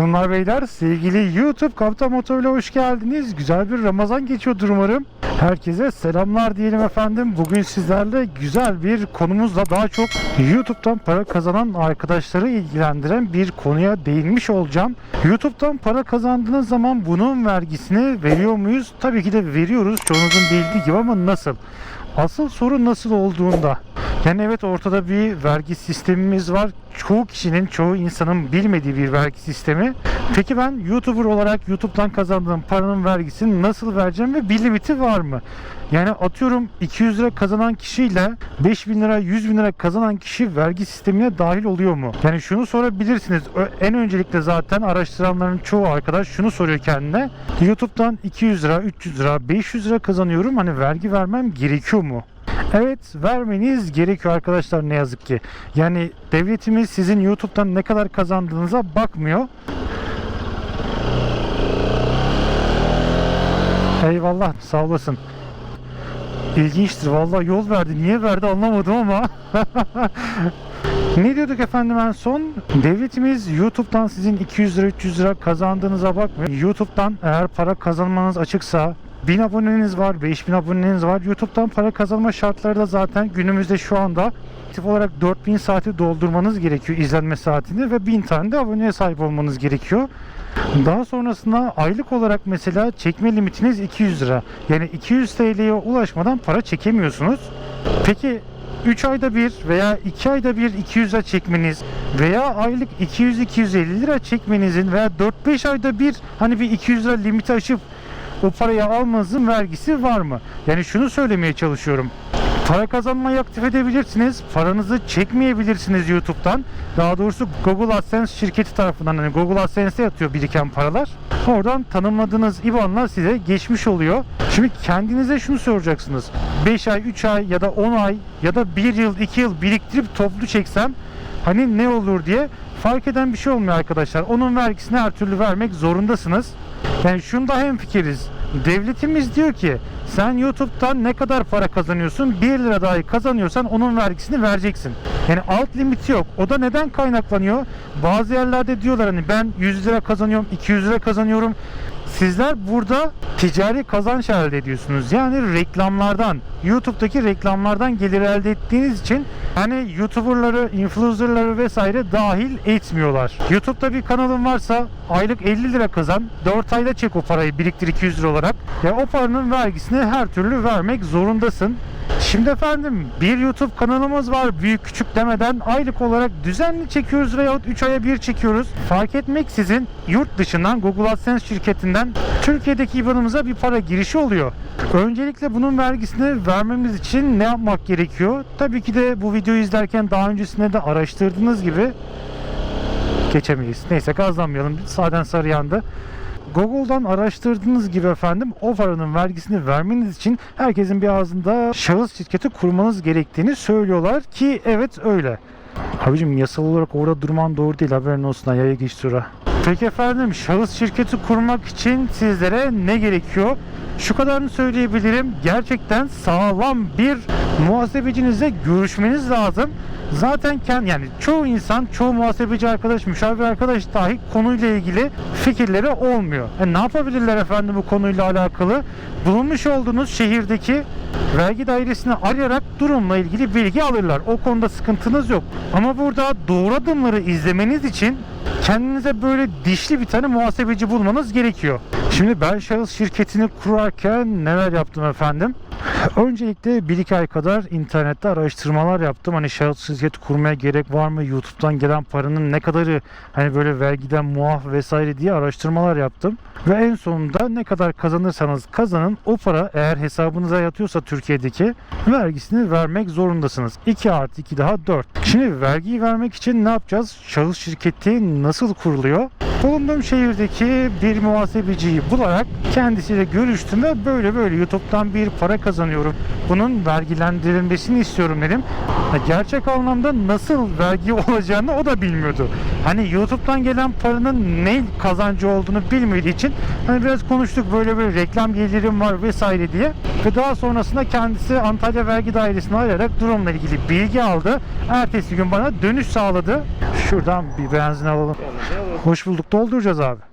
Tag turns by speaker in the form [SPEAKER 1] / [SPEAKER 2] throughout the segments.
[SPEAKER 1] Hanımlar beyler sevgili YouTube Kaptan Motor ile hoş geldiniz. Güzel bir Ramazan geçiyordur umarım. Herkese selamlar diyelim efendim. Bugün sizlerle güzel bir konumuzla daha çok YouTube'dan para kazanan arkadaşları ilgilendiren bir konuya değinmiş olacağım. YouTube'dan para kazandığınız zaman bunun vergisini veriyor muyuz? Tabii ki de veriyoruz çoğunuzun bildiği gibi ama nasıl? Asıl soru nasıl olduğunda. Yani evet ortada bir vergi sistemimiz var. Çoğu kişinin, çoğu insanın bilmediği bir vergi sistemi. Peki ben YouTuber olarak YouTube'dan kazandığım paranın vergisini nasıl vereceğim ve bir limiti var mı? Yani atıyorum 200 lira kazanan kişiyle 5000 lira 100 bin lira kazanan kişi vergi sistemine dahil oluyor mu? Yani şunu sorabilirsiniz. En öncelikle zaten araştıranların çoğu arkadaş şunu soruyor kendine. YouTube'dan 200 lira, 300 lira, 500 lira kazanıyorum. Hani vergi vermem gerekiyor mu? Evet vermeniz gerekiyor arkadaşlar ne yazık ki. Yani devletimiz sizin YouTube'dan ne kadar kazandığınıza bakmıyor. Eyvallah sağ olasın. İlginçtir vallahi yol verdi. Niye verdi anlamadım ama. ne diyorduk efendim en son? Devletimiz YouTube'dan sizin 200 lira 300 lira kazandığınıza bakmıyor. YouTube'dan eğer para kazanmanız açıksa 1000 aboneniz var, 5000 aboneniz var. YouTube'dan para kazanma şartları da zaten günümüzde şu anda aktif olarak 4000 saati doldurmanız gerekiyor izlenme saatini ve 1000 tane de aboneye sahip olmanız gerekiyor. Daha sonrasında aylık olarak mesela çekme limitiniz 200 lira. Yani 200 TL'ye ulaşmadan para çekemiyorsunuz. Peki 3 ayda bir veya 2 ayda bir 200 lira çekmeniz veya aylık 200-250 lira çekmenizin veya 4-5 ayda bir hani bir 200 lira limiti aşıp o parayı almanızın vergisi var mı? Yani şunu söylemeye çalışıyorum. Para kazanmayı aktif edebilirsiniz. Paranızı çekmeyebilirsiniz YouTube'dan. Daha doğrusu Google AdSense şirketi tarafından hani Google AdSense'e yatıyor biriken paralar. Oradan tanımladığınız IBAN'lar size geçmiş oluyor. Şimdi kendinize şunu soracaksınız. 5 ay, 3 ay ya da 10 ay ya da 1 yıl, 2 yıl biriktirip toplu çeksem hani ne olur diye fark eden bir şey olmuyor arkadaşlar. Onun vergisini her türlü vermek zorundasınız. Yani şunda hem fikiriz. Devletimiz diyor ki sen YouTube'dan ne kadar para kazanıyorsun? 1 lira dahi kazanıyorsan onun vergisini vereceksin. Yani alt limiti yok. O da neden kaynaklanıyor? Bazı yerlerde diyorlar hani ben 100 lira kazanıyorum, 200 lira kazanıyorum. Sizler burada ticari kazanç elde ediyorsunuz. Yani reklamlardan, YouTube'daki reklamlardan gelir elde ettiğiniz için hani YouTuber'ları, influencer'ları vesaire dahil etmiyorlar. YouTube'da bir kanalın varsa aylık 50 lira kazan, 4 ayda çek o parayı biriktir 200 lira olarak. Ya o paranın vergisini her türlü vermek zorundasın. Şimdi efendim bir YouTube kanalımız var büyük küçük demeden aylık olarak düzenli çekiyoruz veyahut 3 aya bir çekiyoruz. Fark etmeksizin yurt dışından Google AdSense şirketinden Türkiye'deki IBAN'ımıza bir para girişi oluyor. Öncelikle bunun vergisini vermemiz için ne yapmak gerekiyor? Tabii ki de bu videoyu izlerken daha öncesinde de araştırdığınız gibi geçemeyiz. Neyse gazlanmayalım. Zaten sarı yandı. Google'dan araştırdığınız gibi efendim o paranın vergisini vermeniz için herkesin bir ağzında şahıs şirketi kurmanız gerektiğini söylüyorlar ki evet öyle. Abicim yasal olarak orada durman doğru değil haberin olsun yaya geç tura. Peki efendim şahıs şirketi kurmak için sizlere ne gerekiyor? Şu kadarını söyleyebilirim. Gerçekten sağlam bir muhasebecinizle görüşmeniz lazım. Zaten kend, yani çoğu insan, çoğu muhasebeci arkadaş, müşavir arkadaş dahi konuyla ilgili fikirleri olmuyor. E ne yapabilirler efendim bu konuyla alakalı? Bulunmuş olduğunuz şehirdeki vergi dairesini arayarak durumla ilgili bilgi alırlar. O konuda sıkıntınız yok. Ama burada doğru adımları izlemeniz için kendinize böyle dişli bir tane muhasebeci bulmanız gerekiyor. Şimdi ben şahıs şirketini kurarken neler yaptım efendim? Öncelikle 1-2 ay kadar internette araştırmalar yaptım. Hani şahıs şirket kurmaya gerek var mı? YouTube'dan gelen paranın ne kadarı hani böyle vergiden muaf vesaire diye araştırmalar yaptım. Ve en sonunda ne kadar kazanırsanız kazanın o para eğer hesabınıza yatıyorsa Türkiye'deki vergisini vermek zorundasınız. 2 artı 2 daha 4. Şimdi vergiyi vermek için ne yapacağız? Şahıs şirketi nasıl kuruluyor? Bulunduğum şehirdeki bir muhasebeciyi bularak kendisiyle görüştüm ve böyle böyle YouTube'dan bir para kazanıyorum. Bunun vergilendirilmesini istiyorum dedim. Gerçek anlamda nasıl vergi olacağını o da bilmiyordu. Hani YouTube'dan gelen paranın ne kazancı olduğunu bilmediği için hani biraz konuştuk böyle böyle reklam gelirim var vesaire diye. Ve daha sonrasında kendisi Antalya Vergi Dairesi'ni arayarak durumla ilgili bilgi aldı. Ertesi gün bana dönüş sağladı. Şuradan bir benzin alalım. Hoş bulduk. Dolduracağız abi.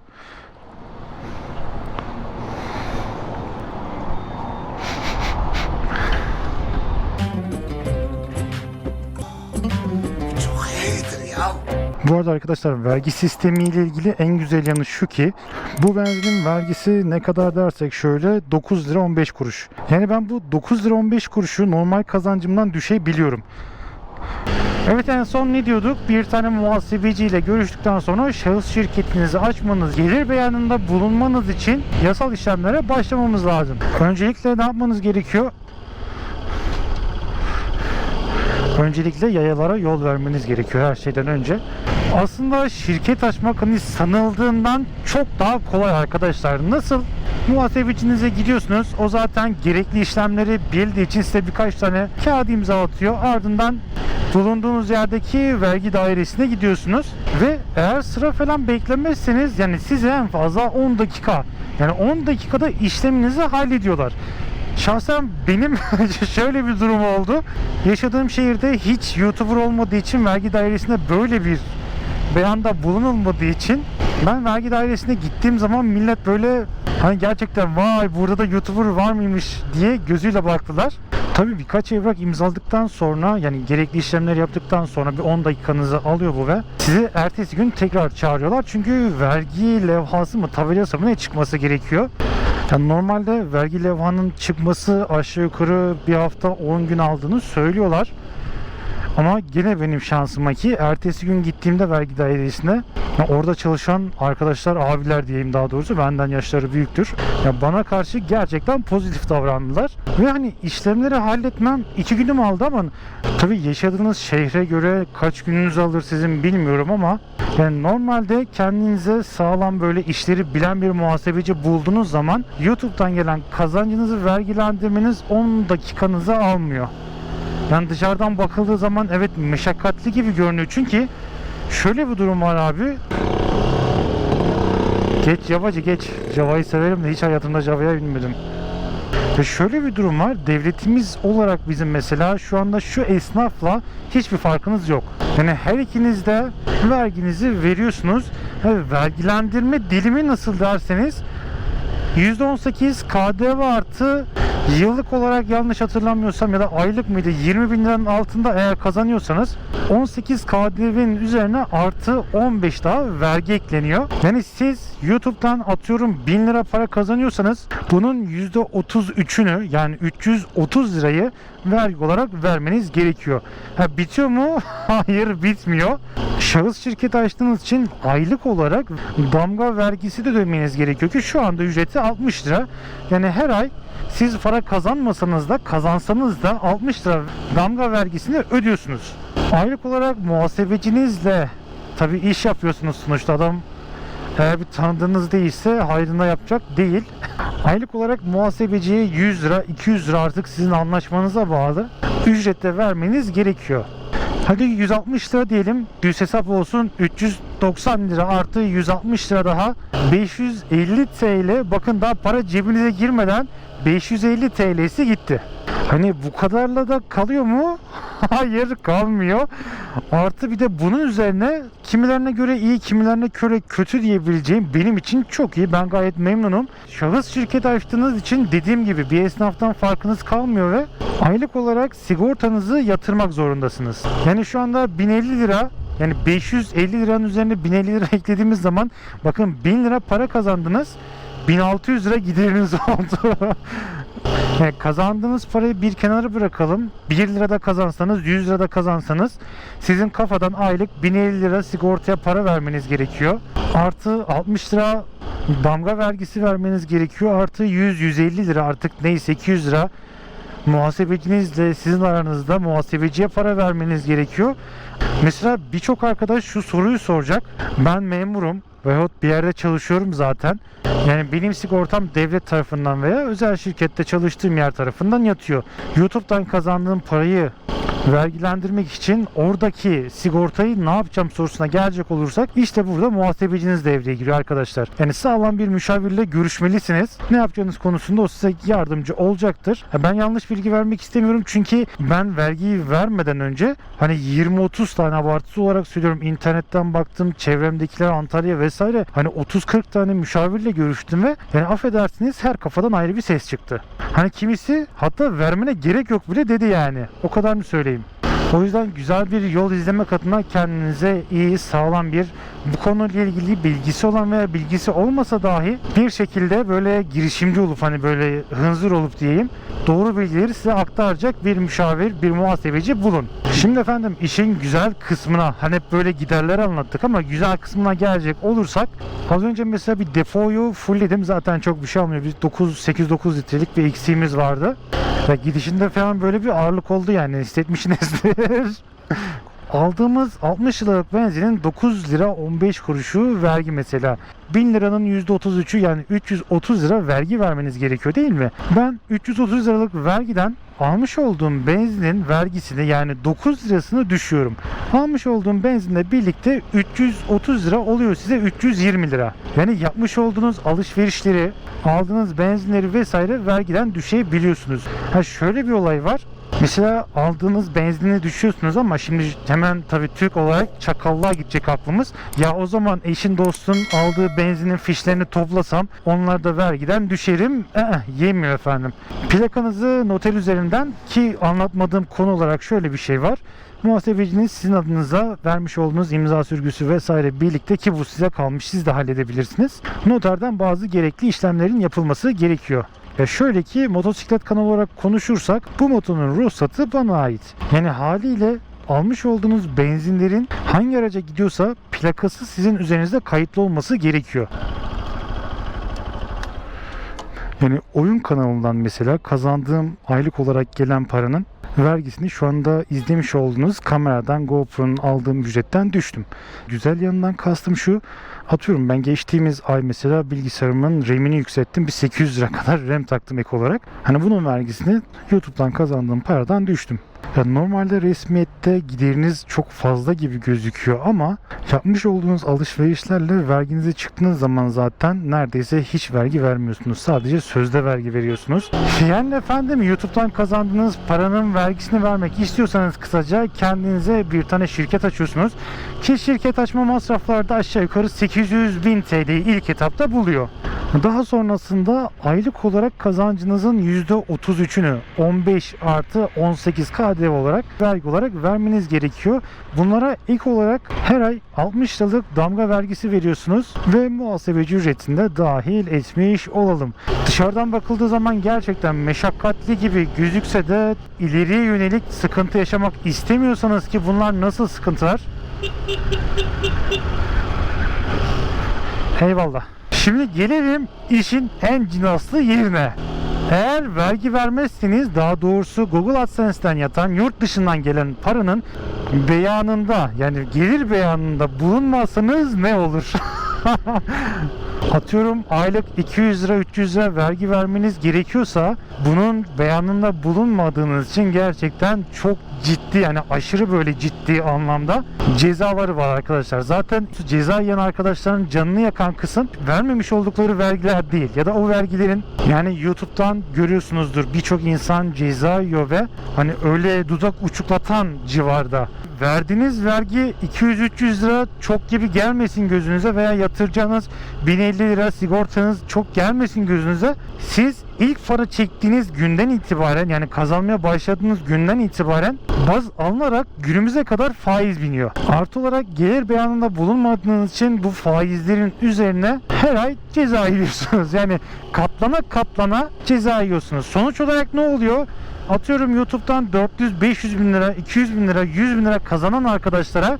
[SPEAKER 1] Bu arada arkadaşlar vergi sistemi ile ilgili en güzel yanı şu ki bu benzinin vergisi ne kadar dersek şöyle 9 lira 15 kuruş. Yani ben bu 9 lira 15 kuruşu normal kazancımdan düşebiliyorum. Evet en son ne diyorduk? Bir tane muhasebeciyle görüştükten sonra şahıs şirketinizi açmanız, gelir beyanında bulunmanız için yasal işlemlere başlamamız lazım. Öncelikle ne yapmanız gerekiyor? Öncelikle yayalara yol vermeniz gerekiyor her şeyden önce. Aslında şirket açmak hani sanıldığından çok daha kolay arkadaşlar. Nasıl? Muhasebecinize gidiyorsunuz. O zaten gerekli işlemleri bildiği için size birkaç tane kağıt imza atıyor. Ardından bulunduğunuz yerdeki vergi dairesine gidiyorsunuz ve eğer sıra falan beklemezseniz yani size en fazla 10 dakika yani 10 dakikada işleminizi hallediyorlar. Şahsen benim şöyle bir durum oldu. Yaşadığım şehirde hiç YouTuber olmadığı için vergi dairesinde böyle bir beyanda bulunulmadığı için ben vergi dairesine gittiğim zaman millet böyle hani gerçekten vay burada da YouTuber var mıymış diye gözüyle baktılar. Tabii birkaç evrak imzaladıktan sonra yani gerekli işlemleri yaptıktan sonra bir 10 dakikanızı alıyor bu ve sizi ertesi gün tekrar çağırıyorlar. Çünkü vergi levhası mı tabelası mı ne çıkması gerekiyor. Yani normalde vergi levhanın çıkması aşağı yukarı bir hafta 10 gün aldığını söylüyorlar. Ama gene benim şansıma ki ertesi gün gittiğimde vergi dairesine orada çalışan arkadaşlar abiler diyeyim daha doğrusu benden yaşları büyüktür. Ya bana karşı gerçekten pozitif davrandılar. Ve hani işlemleri halletmem iki günüm aldı ama tabii yaşadığınız şehre göre kaç gününüz alır sizin bilmiyorum ama yani normalde kendinize sağlam böyle işleri bilen bir muhasebeci bulduğunuz zaman YouTube'dan gelen kazancınızı vergilendirmeniz 10 dakikanızı almıyor. Yani dışarıdan bakıldığı zaman evet meşakkatli gibi görünüyor çünkü şöyle bir durum var abi. Geç Javacı geç. Java'yı severim de hiç hayatımda Java'ya binmedim. Ve şöyle bir durum var. Devletimiz olarak bizim mesela şu anda şu esnafla hiçbir farkınız yok. Yani her ikiniz de verginizi veriyorsunuz. Ha, vergilendirme dilimi nasıl derseniz %18 KDV artı yıllık olarak yanlış hatırlamıyorsam ya da aylık mıydı? 20 bin liranın altında eğer kazanıyorsanız 18 KDV'nin üzerine artı 15 daha vergi ekleniyor. Yani siz YouTube'dan atıyorum 1000 lira para kazanıyorsanız bunun %33'ünü yani 330 lirayı vergi olarak vermeniz gerekiyor. Ha, bitiyor mu? Hayır bitmiyor. Şahıs şirketi açtığınız için aylık olarak damga vergisi de ödemeniz gerekiyor ki şu anda ücreti 60 lira. Yani her ay siz para kazanmasanız da kazansanız da 60 lira damga vergisini ödüyorsunuz. Aylık olarak muhasebecinizle tabi iş yapıyorsunuz sonuçta adam eğer bir tanıdığınız değilse hayrına yapacak değil. Aylık olarak muhasebeciye 100 lira 200 lira artık sizin anlaşmanıza bağlı ücrette vermeniz gerekiyor. Hadi 160 lira diyelim düz hesap olsun 390 lira artı 160 lira daha 550 TL bakın daha para cebinize girmeden 550 TL'si gitti. Hani bu kadarla da kalıyor mu? Hayır kalmıyor. Artı bir de bunun üzerine kimilerine göre iyi kimilerine göre kötü diyebileceğim benim için çok iyi. Ben gayet memnunum. Şahıs şirket açtığınız için dediğim gibi bir esnaftan farkınız kalmıyor ve aylık olarak sigortanızı yatırmak zorundasınız. Yani şu anda 1050 lira yani 550 liranın üzerine 1050 lira eklediğimiz zaman bakın 1000 lira para kazandınız. 1600 lira gideriniz oldu. Yani kazandığınız parayı bir kenara bırakalım. 1 lirada kazansanız, 100 lirada kazansanız sizin kafadan aylık 1050 lira sigortaya para vermeniz gerekiyor. Artı 60 lira damga vergisi vermeniz gerekiyor. Artı 100-150 lira artık neyse 200 lira muhasebecinizle sizin aranızda muhasebeciye para vermeniz gerekiyor. Mesela birçok arkadaş şu soruyu soracak. Ben memurum veyahut bir yerde çalışıyorum zaten. Yani benim sigortam devlet tarafından veya özel şirkette çalıştığım yer tarafından yatıyor. YouTube'dan kazandığım parayı vergilendirmek için oradaki sigortayı ne yapacağım sorusuna gelecek olursak işte burada muhasebeciniz devreye giriyor arkadaşlar. Yani sağlam bir müşavirle görüşmelisiniz. Ne yapacağınız konusunda o size yardımcı olacaktır. Ben yanlış bilgi vermek istemiyorum çünkü ben vergiyi vermeden önce hani 20-30 tane abartısı olarak söylüyorum internetten baktım çevremdekiler Antalya vesaire hani 30-40 tane müşavirle görüştüm ve yani affedersiniz her kafadan ayrı bir ses çıktı. Hani kimisi hatta vermene gerek yok bile dedi yani. O kadar mı söyleyeyim? O yüzden güzel bir yol izlemek adına kendinize iyi, sağlam bir bu konuyla ilgili bilgisi olan veya bilgisi olmasa dahi bir şekilde böyle girişimci olup hani böyle hınzır olup diyeyim doğru bilgileri size aktaracak bir müşavir, bir muhasebeci bulun. Şimdi efendim işin güzel kısmına hani hep böyle giderleri anlattık ama güzel kısmına gelecek olursak az önce mesela bir depoyu fullledim zaten çok bir şey almıyor. Biz 9 8-9 litrelik bir eksiğimiz vardı. Ve gidişinde falan böyle bir ağırlık oldu yani hissetmişsinizdir. Aldığımız 60 liralık benzinin 9 lira 15 kuruşu vergi mesela. 1000 liranın %33'ü yani 330 lira vergi vermeniz gerekiyor değil mi? Ben 330 liralık vergiden almış olduğum benzinin vergisini yani 9 lirasını düşüyorum. Almış olduğum benzinle birlikte 330 lira oluyor size 320 lira. Yani yapmış olduğunuz alışverişleri, aldığınız benzinleri vesaire vergiden düşebiliyorsunuz. Ha şöyle bir olay var. Mesela aldığınız benzini düşüyorsunuz ama şimdi hemen tabii Türk olarak çakallığa gidecek aklımız. Ya o zaman eşin dostun aldığı benzinin fişlerini toplasam onlar da vergiden düşerim. Ee, yemiyor efendim. Plakanızı noter üzerinden ki anlatmadığım konu olarak şöyle bir şey var. Muhasebeciniz sizin adınıza vermiş olduğunuz imza sürgüsü vesaire birlikte ki bu size kalmış siz de halledebilirsiniz. Noterden bazı gerekli işlemlerin yapılması gerekiyor. Ya şöyle ki motosiklet kanalı olarak konuşursak bu motonun ruhsatı bana ait. Yani haliyle almış olduğunuz benzinlerin hangi araca gidiyorsa plakası sizin üzerinizde kayıtlı olması gerekiyor. Yani oyun kanalından mesela kazandığım aylık olarak gelen paranın vergisini şu anda izlemiş olduğunuz kameradan GoPro'nun aldığım ücretten düştüm. Güzel yanından kastım şu. Atıyorum ben geçtiğimiz ay mesela bilgisayarımın RAM'ini yükselttim. Bir 800 lira kadar RAM taktım ek olarak. Hani bunun vergisini YouTube'dan kazandığım paradan düştüm. Normalde resmiyette gideriniz çok fazla gibi gözüküyor ama yapmış olduğunuz alışverişlerle verginize çıktığınız zaman zaten neredeyse hiç vergi vermiyorsunuz. Sadece sözde vergi veriyorsunuz. Yani efendim YouTube'dan kazandığınız paranın vergisini vermek istiyorsanız kısaca kendinize bir tane şirket açıyorsunuz. Ki şirket açma masrafları da aşağı yukarı 800 bin TL'yi ilk etapta buluyor. Daha sonrasında aylık olarak kazancınızın %33'ünü 15 artı 18 KDV olarak vergi olarak vermeniz gerekiyor. Bunlara ilk olarak her ay 60 liralık damga vergisi veriyorsunuz ve muhasebeci ücretinde dahil etmiş olalım. Dışarıdan bakıldığı zaman gerçekten meşakkatli gibi gözükse de ileriye yönelik sıkıntı yaşamak istemiyorsanız ki bunlar nasıl sıkıntılar? Eyvallah. Şimdi gelelim işin en cinaslı yerine. Eğer vergi vermezseniz daha doğrusu Google AdSense'ten yatan yurt dışından gelen paranın beyanında yani gelir beyanında bulunmazsanız ne olur? Atıyorum aylık 200 lira 300 lira vergi vermeniz gerekiyorsa bunun beyanında bulunmadığınız için gerçekten çok ciddi yani aşırı böyle ciddi anlamda cezaları var arkadaşlar. Zaten ceza yiyen arkadaşların canını yakan kısım vermemiş oldukları vergiler değil ya da o vergilerin yani YouTube'dan görüyorsunuzdur birçok insan ceza yiyor ve hani öyle dudak uçuklatan civarda verdiğiniz vergi 200-300 lira çok gibi gelmesin gözünüze veya yatıracağınız 1050 lira sigortanız çok gelmesin gözünüze. Siz ilk para çektiğiniz günden itibaren yani kazanmaya başladığınız günden itibaren baz alınarak günümüze kadar faiz biniyor. Artı olarak gelir beyanında bulunmadığınız için bu faizlerin üzerine her ay ceza yiyorsunuz. Yani katlana katlana ceza yiyorsunuz. Sonuç olarak ne oluyor? Atıyorum YouTube'dan 400-500 bin lira, 200 bin lira, 100 bin lira kazanan arkadaşlara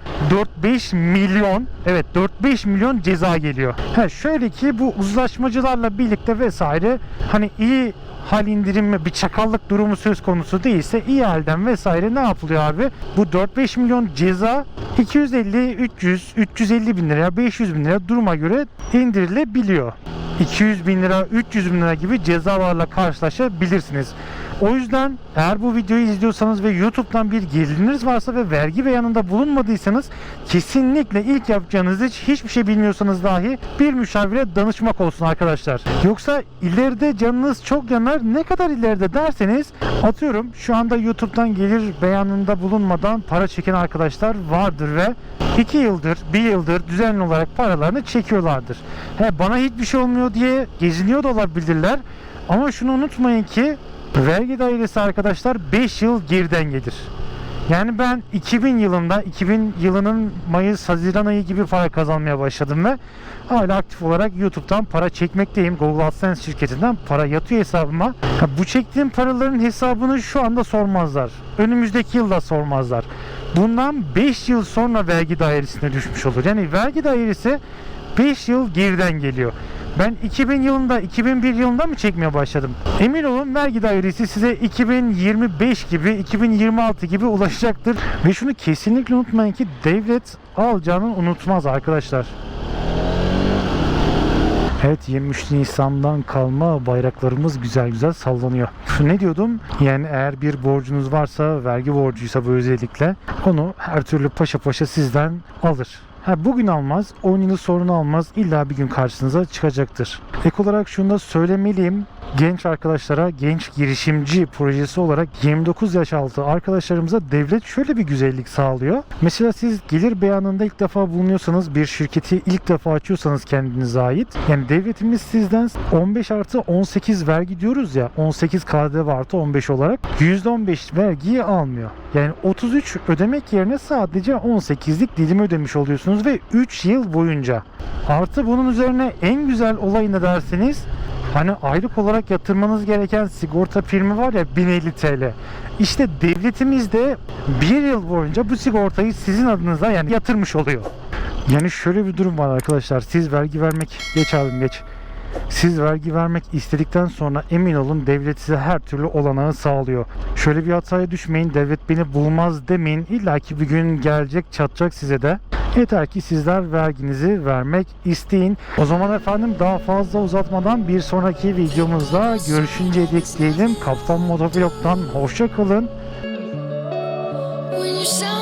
[SPEAKER 1] 4-5 milyon, evet 4-5 milyon ceza geliyor. Ha şöyle ki bu uzlaşmacılarla birlikte vesaire hani iyi hal indirimi bir çakallık durumu söz konusu değilse iyi halden vesaire ne yapılıyor abi? Bu 4-5 milyon ceza 250, 300, 350 bin liraya 500 bin lira duruma göre indirilebiliyor. 200 bin lira, 300 bin lira gibi cezalarla karşılaşabilirsiniz. O yüzden eğer bu videoyu izliyorsanız ve YouTube'dan bir geliriniz varsa ve vergi beyanında bulunmadıysanız kesinlikle ilk yapacağınız iş hiçbir şey bilmiyorsanız dahi bir müşavire danışmak olsun arkadaşlar. Yoksa ileride canınız çok yanar. Ne kadar ileride derseniz atıyorum şu anda YouTube'dan gelir beyanında bulunmadan para çeken arkadaşlar vardır ve 2 yıldır, 1 yıldır düzenli olarak paralarını çekiyorlardır. He, bana hiçbir şey olmuyor diye geziniyor da olabilirler. Ama şunu unutmayın ki vergi dairesi arkadaşlar 5 yıl geriden gelir. Yani ben 2000 yılında 2000 yılının Mayıs Haziran ayı gibi para kazanmaya başladım ve hala aktif olarak YouTube'dan para çekmekteyim. Google AdSense şirketinden para yatıyor hesabıma. Ha, bu çektiğim paraların hesabını şu anda sormazlar. Önümüzdeki yılda sormazlar. Bundan 5 yıl sonra vergi dairesine düşmüş olur. Yani vergi dairesi 5 yıl geriden geliyor. Ben 2000 yılında, 2001 yılında mı çekmeye başladım? Emin olun vergi dairesi size 2025 gibi, 2026 gibi ulaşacaktır. Ve şunu kesinlikle unutmayın ki devlet alacağını unutmaz arkadaşlar. Evet 23 Nisan'dan kalma bayraklarımız güzel güzel sallanıyor. Ne diyordum? Yani eğer bir borcunuz varsa vergi borcuysa bu özellikle onu her türlü paşa paşa sizden alır. Ha, bugün almaz, 10 yılı sonra almaz, illa bir gün karşınıza çıkacaktır. Ek olarak şunu da söylemeliyim. Genç arkadaşlara genç girişimci projesi olarak 29 yaş altı arkadaşlarımıza devlet şöyle bir güzellik sağlıyor. Mesela siz gelir beyanında ilk defa bulunuyorsanız bir şirketi ilk defa açıyorsanız kendinize ait. Yani devletimiz sizden 15 artı 18 vergi diyoruz ya 18 KDV artı 15 olarak %15 vergiyi almıyor. Yani 33 ödemek yerine sadece 18'lik dilim ödemiş oluyorsunuz ve 3 yıl boyunca. Artı bunun üzerine en güzel olay ne derseniz Hani aylık olarak yatırmanız gereken sigorta primi var ya 1050 TL. İşte devletimiz de bir yıl boyunca bu sigortayı sizin adınıza yani yatırmış oluyor. Yani şöyle bir durum var arkadaşlar. Siz vergi vermek geç abim geç. Siz vergi vermek istedikten sonra emin olun devlet size her türlü olanağı sağlıyor. Şöyle bir hataya düşmeyin. Devlet beni bulmaz demeyin. İlla ki bir gün gelecek çatacak size de. Yeter ki sizler verginizi vermek isteyin. O zaman efendim daha fazla uzatmadan bir sonraki videomuzda görüşünceye dek diyelim. Kaptan Motovlog'dan hoşça kalın.
[SPEAKER 2] When you